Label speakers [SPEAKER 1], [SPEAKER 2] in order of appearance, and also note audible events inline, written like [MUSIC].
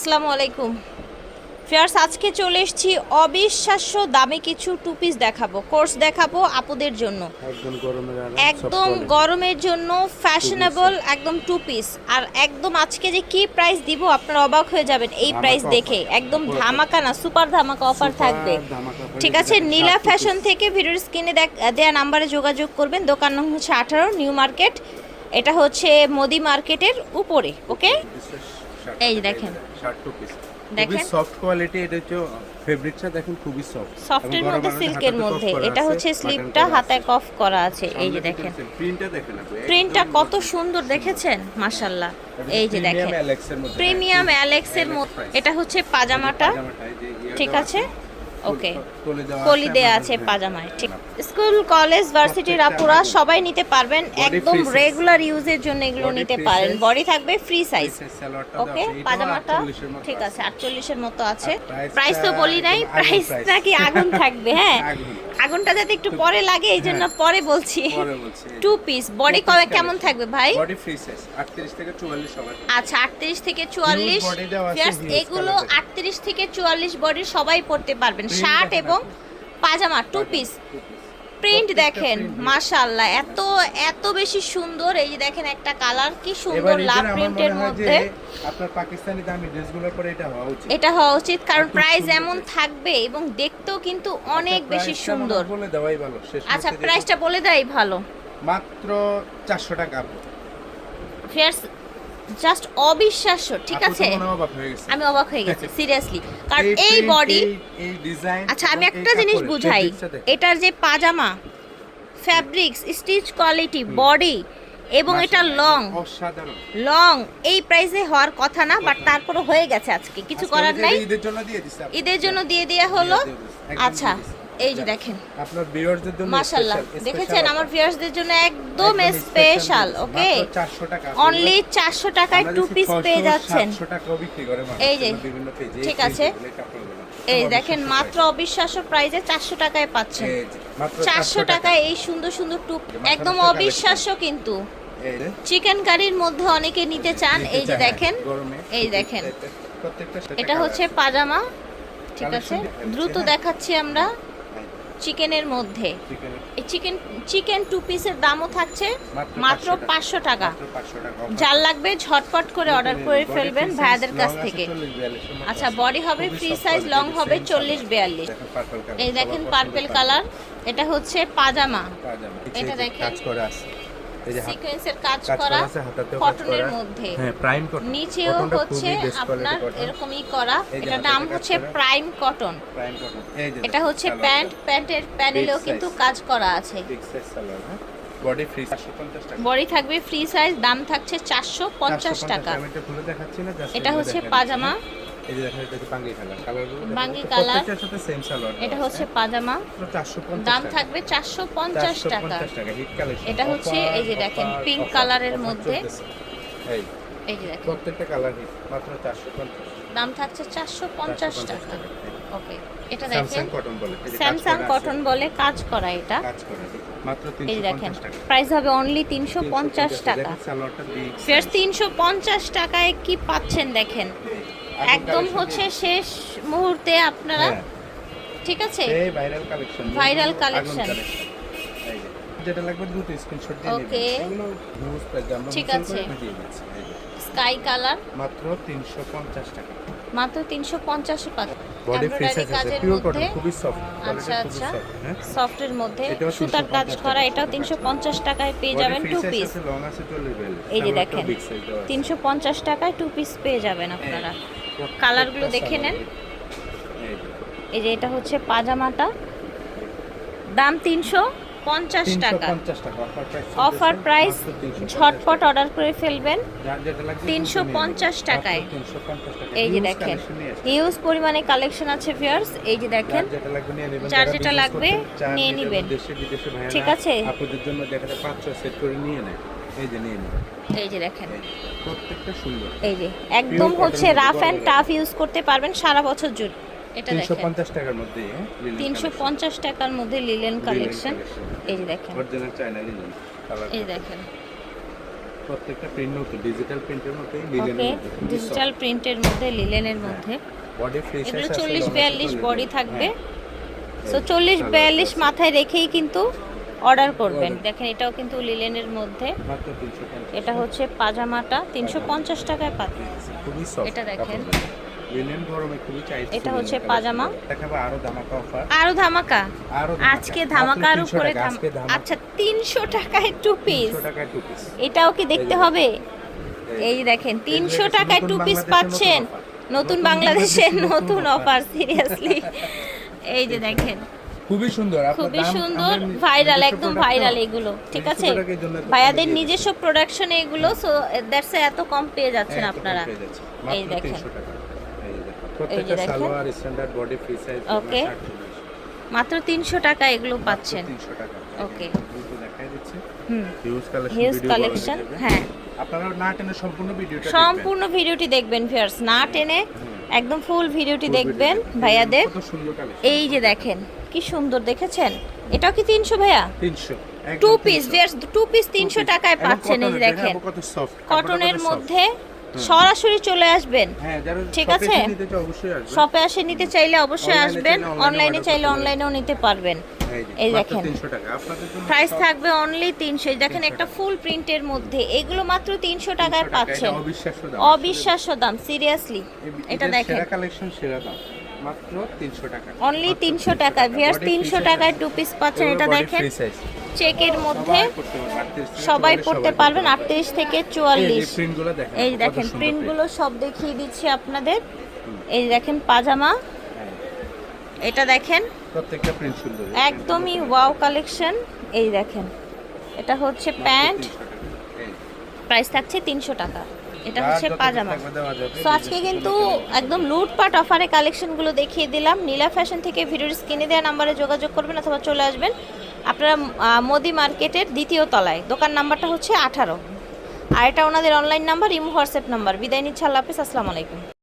[SPEAKER 1] আসসালামু আলাইকুম। ফিয়ার্স আজকে চলে এসেছি অবিশ্বাস্য দামে কিছু টু পিস দেখাবো কোর্স দেখাবো আপুদের জন্য।
[SPEAKER 2] একদম গরমের
[SPEAKER 1] জন্য ফ্যাশনেবল একদম টু পিস আর একদম আজকে যে কি প্রাইস দিব আপনারা অবাক হয়ে যাবেন এই প্রাইস দেখে। একদম ধামাকা না সুপার ধামাকা অফার থাকবে। ঠিক আছে নীলা ফ্যাশন। থেকে ভিডিওর স্ক্রিনে দেয়া নাম্বারে যোগাযোগ করবেন। দোকান নং হচ্ছে আঠারো নিউ মার্কেট এটা হচ্ছে মোদি মার্কেটের উপরে ওকে এই দেখেন। দেখেন।
[SPEAKER 2] সফট কোয়ালিটি এটা হচ্ছে ফেব্রিকটা দেখেন খুবই সফট
[SPEAKER 1] সফটের মধ্যে সিল্কের মধ্যে। এটা হচ্ছে স্লিপটা হাতায় কফ করা আছে এই যে দেখেন।
[SPEAKER 2] প্রিন্টটা দেখেন
[SPEAKER 1] প্রিন্টটা কত সুন্দর দেখেছেন? মাশাল্লাহ এই যে দেখেন। প্রিমিয়াম অ্যালেক্সের মধ্যে। এটা হচ্ছে পাজামাটা। ঠিক আছে। ওকে
[SPEAKER 2] কলি
[SPEAKER 1] দেয়া আছে পাজামায় ঠিক। স্কুল কলেজ ভার্সিটির আপুরা সবাই নিতে পারবেন একদম রেগুলার ইউজের জন্য এগুলো নিতে পারেন। বডি থাকবে ফ্রি সাইজ ওকে পাজামাটা?
[SPEAKER 2] 48 এর মতো
[SPEAKER 1] ঠিক আছে। আটচল্লিশের মতো আছে। প্রাইস তো বলি নাই প্রাইস নাকি আগুন থাকবে হ্যাঁ। [LAUGHS] আগুনটা যাতে একটু পরে লাগে এই জন্য
[SPEAKER 2] হ্যাঁ।
[SPEAKER 1] পরে বলছি। টু পিস বডি
[SPEAKER 2] piece
[SPEAKER 1] কেমন থাকবে ভাই?
[SPEAKER 2] বডি ফ্রি সাইজ 38 থেকে 44 সবার
[SPEAKER 1] আচ্ছা আটত্রিশ থেকে চুয়াল্লিশ
[SPEAKER 2] body দেওয়া আছে,
[SPEAKER 1] Yes,
[SPEAKER 2] huge
[SPEAKER 1] এগুলো
[SPEAKER 2] colour থেকে।
[SPEAKER 1] আটত্রিশ থেকে চুয়াল্লিশ বডি সবাই পড়তে পারবেন। শার্ট
[SPEAKER 2] দেখেন
[SPEAKER 1] এবং পাজামা টু পিস প্রিন্ট দেখেন মাশাআল্লাহ এত এত বেশি সুন্দর। এই যে দেখেন একটা কালার কি সুন্দর লাভ প্রিন্টের মধ্যে।
[SPEAKER 2] আপনার পাকিস্তানি দামি ড্রেসগুলোর পরে এটা হওয়া উচিত।
[SPEAKER 1] এটা হওয়া উচিত কারণ প্রাইস এমন থাকবে এবং দেখতেও কিন্তু অনেক
[SPEAKER 2] আচ্ছা,
[SPEAKER 1] বেশি
[SPEAKER 2] মনে হয়
[SPEAKER 1] সুন্দর।
[SPEAKER 2] বলে দেওয়াই ভালো
[SPEAKER 1] আচ্ছা প্রাইসটা বলে দেয় ভালো।
[SPEAKER 2] মাত্র 400 টাকা।
[SPEAKER 1] ফেয়ার্স জাস্ট অবিশ্বাস্য ঠিক আছে। আমি অবাক হয়ে গেছি [LAUGHS] সিরিয়াসলি কারণ এই বডি আচ্ছা আমি একটা জিনিস বুঝাই। এটার যে pyjama fabrics stitch quality body এবং এটা লং লং এই প্রাইসে হওয়ার কথা না বাট তারপরে হয়ে গেছে আজকে। কিছু করার নাই।
[SPEAKER 2] ঈদের জন্য দিয়ে
[SPEAKER 1] দেওয়া হলো। আচ্ছা। এই যে দেখেন।
[SPEAKER 2] আপনার ভিউয়ারদের জন্য special
[SPEAKER 1] দেখেছেন? আমার
[SPEAKER 2] offer।
[SPEAKER 1] ভিউয়ার্সদের জন্য একদম স্পেশাল ওকে
[SPEAKER 2] 400 টাকা।
[SPEAKER 1] অনলি চারশো টাকায় টু পিস পেয়ে যাচ্ছেন।
[SPEAKER 2] 700 টাকাও বিক্রি করে
[SPEAKER 1] এই যে, ঠিক আছে। এই দেখেন মাত্র অবিশ্বাস্য প্রাইসে চারশো টাকায় পাচ্ছেন। চারশো টাকায় এই সুন্দর সুন্দর টুপ একদম অবিশ্বাস্য কিন্তু। চিকেন কারির মধ্যে অনেকে নিতে চান। এই যে দেখেন। এই দেখেন। এটা হচ্ছে পাজামা ঠিক আছে? দ্রুত
[SPEAKER 2] হ্যাঁ।
[SPEAKER 1] দেখাচ্ছি আমরা। চিকেনের মধ্যে। এই চিকেন চিকেন টু পিসের দামও থাকছে মাত্র পাঁচশো টাকা। যার লাগবে ঝটপট করে অর্ডার করে ফেলবেন ভাইয়াদের কাছ থেকে। আচ্ছা বডি হবে ফ্রি সাইজ লং হবে চল্লিশ বিয়াল্লিশ। এই দেখেন পার্পেল কালার এটা হচ্ছে পাজামা। এটা দেখেন।
[SPEAKER 2] এই যে
[SPEAKER 1] সিকোয়েন্সের কাজ করা কটনের মধ্যে।
[SPEAKER 2] হ্যাঁ প্রাইম কটন
[SPEAKER 1] নিচেও হচ্ছে আপনার এরকমই করা। এটা নাম হচ্ছে প্রাইম কটন
[SPEAKER 2] প্রাইম কটন এই যে
[SPEAKER 1] এটা হচ্ছে প্যান্ট প্যান্টের প্যানেলেও কিন্তু কাজ করা আছে।
[SPEAKER 2] সালোয়ার, হ্যাঁ? Body free 450 টাকা।
[SPEAKER 1] বডি থাকবে ফ্রি সাইজ দাম থাকছে চারশো পঞ্চাশ
[SPEAKER 2] 450
[SPEAKER 1] টাকা।
[SPEAKER 2] আমি এটা খুলে দেখাচ্ছি না,
[SPEAKER 1] এটা হচ্ছে পাজামা।
[SPEAKER 2] এই যে দেখেন, এটা হচ্ছে বাঙ্গি কালার। কালারগুলো দেখেন,
[SPEAKER 1] কালার।
[SPEAKER 2] প্রত্যেকটার সাথে same সালোয়ার
[SPEAKER 1] এটা হচ্ছে পাজামা।
[SPEAKER 2] 450
[SPEAKER 1] দাম থাকবে চারশো পঞ্চাশ টাকা।
[SPEAKER 2] 450 টাকা, collection।
[SPEAKER 1] এটা হচ্ছে এই যে দেখেন,
[SPEAKER 2] offer,
[SPEAKER 1] কালারের মধ্যে।
[SPEAKER 2] এই,
[SPEAKER 1] এই যে দেখেন।
[SPEAKER 2] প্রত্যেকটা কালার হিট মাত্র 450
[SPEAKER 1] দাম থাকছে চারশো পঞ্চাশ
[SPEAKER 2] 450
[SPEAKER 1] টাকা।
[SPEAKER 2] টাকা।
[SPEAKER 1] ওকে এটা
[SPEAKER 2] স্যামসাং কটন বলে এই যে কাজ
[SPEAKER 1] স্যামসাং কটন বলে কাজ করা এটা।
[SPEAKER 2] কাজ করা মাত্র
[SPEAKER 1] দেখেন
[SPEAKER 2] 350 টাকা।
[SPEAKER 1] প্রাইস হবে অনলি তিনশো পঞ্চাশ টাকা।
[SPEAKER 2] দেখেন সালোয়ারটা।
[SPEAKER 1] তিনশো পঞ্চাশ টাকায় কি পাচ্ছেন দেখেন? একদম হচ্ছে শেষ মুহূর্তে আপনারা
[SPEAKER 2] হ্যাঁ,
[SPEAKER 1] ঠিক আছে?
[SPEAKER 2] এই ভাইরাল কালেকশন
[SPEAKER 1] Viral collection।
[SPEAKER 2] যেটা লাগবে দ্রুত স্ক্রিনশট দিয়ে প্রাইস আমরা
[SPEAKER 1] ঠিক আছে। স্কাই কালার
[SPEAKER 2] মাত্র 350 টাকা।
[SPEAKER 1] মাত্র তিনশো পঞ্চাশে পাচ্ছেন
[SPEAKER 2] বডি ফ্রি আছে
[SPEAKER 1] কাজের
[SPEAKER 2] পিওর
[SPEAKER 1] মধ্যে।
[SPEAKER 2] কটন খুবই সফট
[SPEAKER 1] আচ্ছা আচ্ছা।
[SPEAKER 2] হ্যাঁ।
[SPEAKER 1] সফটের মধ্যে সুতার কাজ করা এটাও তিনশো পঞ্চাশ টাকায় পেয়ে যাবেন টু পিস
[SPEAKER 2] লং আছে 40 বিয়াল্লিশ।
[SPEAKER 1] এই যে দেখেন
[SPEAKER 2] big size দেওয়া আছে।
[SPEAKER 1] তিনশো পঞ্চাশ টাকায় টু পিস পেয়ে যাবেন আপনারা। কালারগুলো দেখে নেন।
[SPEAKER 2] এই যে।
[SPEAKER 1] এটা হচ্ছে পাজামাটা। দাম তিনশো পঞ্চাশ টাকা।
[SPEAKER 2] অফার প্রাইস
[SPEAKER 1] ঝটপট অর্ডার করে ফেলবেন।
[SPEAKER 2] তিনশো
[SPEAKER 1] 350 টাকায়।
[SPEAKER 2] তিনশো পঞ্চাশ টাকা।
[SPEAKER 1] এই যে দেখেন হিউজ পরিমাণে কালেকশন আছে ভিউয়ার্স এই যে দেখেন
[SPEAKER 2] যেটা লাগবে নিয়ে
[SPEAKER 1] যার যেটা লাগবে নিয়ে নিবেন। ঠিক আছে?
[SPEAKER 2] আপনাদের জন্য দেখা যায় পাঁচ ছয় সেট করে নিয়ে নেয়। এই যে নিয়ে নেবেন
[SPEAKER 1] এই যে দেখেন।
[SPEAKER 2] প্রত্যেকটা সুন্দর
[SPEAKER 1] এই যে একদম হচ্ছে রাফ অ্যান্ড টাফ ইউজ করতে পারবেন সারা বছর জুড়ে। এটা দেখেন।
[SPEAKER 2] পঞ্চাশ টাকার মধ্যে হ্যাঁ, linen
[SPEAKER 1] তিনশো
[SPEAKER 2] collection।
[SPEAKER 1] পঞ্চাশ টাকার মধ্যে লিলেন কালেকশন এই যে দেখেন।
[SPEAKER 2] China linen, colour
[SPEAKER 1] এই দেখেন।
[SPEAKER 2] প্রত্যেকটা প্রিন্ট নতুন ডিজিটাল প্রিন্টের মধ্যে।
[SPEAKER 1] ওকে ডিজিটাল প্রিন্টের মধ্যে লিলেনের মধ্যে।
[SPEAKER 2] বডি ফ্রি
[SPEAKER 1] এগুলো চল্লিশ বিয়াল্লিশ বডি থাকবে। সো চল্লিশ বিয়াল্লিশ মাথায় রেখেই কিন্তু অর্ডার করবেন। দেখেন এটাও কিন্তু লিলেনের মধ্যে। এটা হচ্ছে পাজামাটা তিনশো পঞ্চাশ টাকায় পাতা এটা দেখেন। এটা হচ্ছে পাজামা।
[SPEAKER 2] আরও ধামাকা অফার
[SPEAKER 1] আরও ধামাকা? আজকে ধামাকার উপরে আচ্ছা তিনশো টাকায় টু পিস
[SPEAKER 2] 300 টাকায় টু পিস
[SPEAKER 1] এটাও কি দেখতে হবে? এই দেখেন তিনশো টাকায় টু পিস পাচ্ছেন। নতুন বাংলাদেশের নতুন অফার সিরিয়াসলি [LAUGHS] এই যে দেখেন।
[SPEAKER 2] খুবই সুন্দর
[SPEAKER 1] খুবই সুন্দর ভাইরাল একদম ভাইরাল এগুলো ঠিক আছে? ভাইয়াদের নিজস্ব প্রোডাকশনে এগুলো সো দ্যাটস এত কম পেয়ে যাচ্ছেন
[SPEAKER 2] হ্যাঁ, কম
[SPEAKER 1] আপনারা। এই দেখেন।
[SPEAKER 2] প্রত্যেকটা। Salwar standard body free size
[SPEAKER 1] Okay. মাত্র তিনশো টাকা এগুলো পাচ্ছেন।
[SPEAKER 2] 300 টাকা।
[SPEAKER 1] হুম।
[SPEAKER 2] হিউজ কালেকশন
[SPEAKER 1] হ্যাঁ।
[SPEAKER 2] আপনারা না টেনে সম্পূর্ণ ভিডিওটা
[SPEAKER 1] সম্পূর্ণ ভিডিওটি দেখবেন ভিউয়ার্স না টেনে একদম ফুল ভিডিওটি দেখবেন ভাইয়াদের। এই যে দেখেন কি সুন্দর দেখেছেন? এটাও কি তিনশো ভাইয়া?
[SPEAKER 2] 300
[SPEAKER 1] টু পিস
[SPEAKER 2] 300
[SPEAKER 1] টু পিস তিনশো
[SPEAKER 2] Two piece।
[SPEAKER 1] টাকায় পাচ্ছেন এই দেখেন। কটনের মধ্যে সরাসরি চলে আসবেন।
[SPEAKER 2] হ্যাঁ
[SPEAKER 1] ঠিক আছে? শপে আসে নিতে চাইলে অবশ্যই আসবেন। অনলাইনে চাইলে অনলাইনেও নিতে পারবেন।
[SPEAKER 2] এই
[SPEAKER 1] দেখেন।
[SPEAKER 2] 300
[SPEAKER 1] প্রাইস থাকবে অনলি তিনশো। দেখেন একটা ফুল প্রিন্টের মধ্যে। এগুলো মাত্র তিনশো টাকায় পাচ্ছেন।
[SPEAKER 2] অবিশ্বাস্য দাম
[SPEAKER 1] সিরিয়াসলি এটা দেখেন।
[SPEAKER 2] কালেকশন সেরা দাম। মাত্র 300 টাকা।
[SPEAKER 1] অনলি তিনশো টাকা। ভিয়ার্স
[SPEAKER 2] Body
[SPEAKER 1] তিনশো টাকায় টু পিস পাচ্ছেন এটা দেখেন। চেকের মধ্যে
[SPEAKER 2] সবাই পড়তে পারবে, 38 থেকে 44
[SPEAKER 1] পারবেন আটত্রিশ থেকে
[SPEAKER 2] এই দেখেন
[SPEAKER 1] এই দেখেন প্রিন্টগুলো সব দেখিয়ে দিচ্ছি আপনাদের। এই দেখেন পাজামা।
[SPEAKER 2] হ্যাঁ,
[SPEAKER 1] এটা দেখেন।
[SPEAKER 2] প্রত্যেকটা প্রিন্ট সুন্দর
[SPEAKER 1] একদমই ওয়াও কালেকশন এই দেখেন এটা হচ্ছে প্যান্ট।
[SPEAKER 2] 300
[SPEAKER 1] প্রাইস থাকছে তিনশো টাকা। এটা হচ্ছে পাজামা। সো আজকে কিন্তু একদম লুটপাট অফারে কালেকশনগুলো দেখিয়ে দিলাম। নীলা ফ্যাশন থেকে ভিডিওর স্ক্রিনে দেওয়া নাম্বারে যোগাযোগ করবেন অথবা চলে আসবেন। আপনারা মোদি মার্কেটের দ্বিতীয় তলায়। দোকান নাম্বারটা হচ্ছে আঠারো। আর এটা ওনাদের online number Imo WhatsApp number. বিদায় নিচ্ছে আল্লাহ হাফিজ আসসালামু আলাইকুম।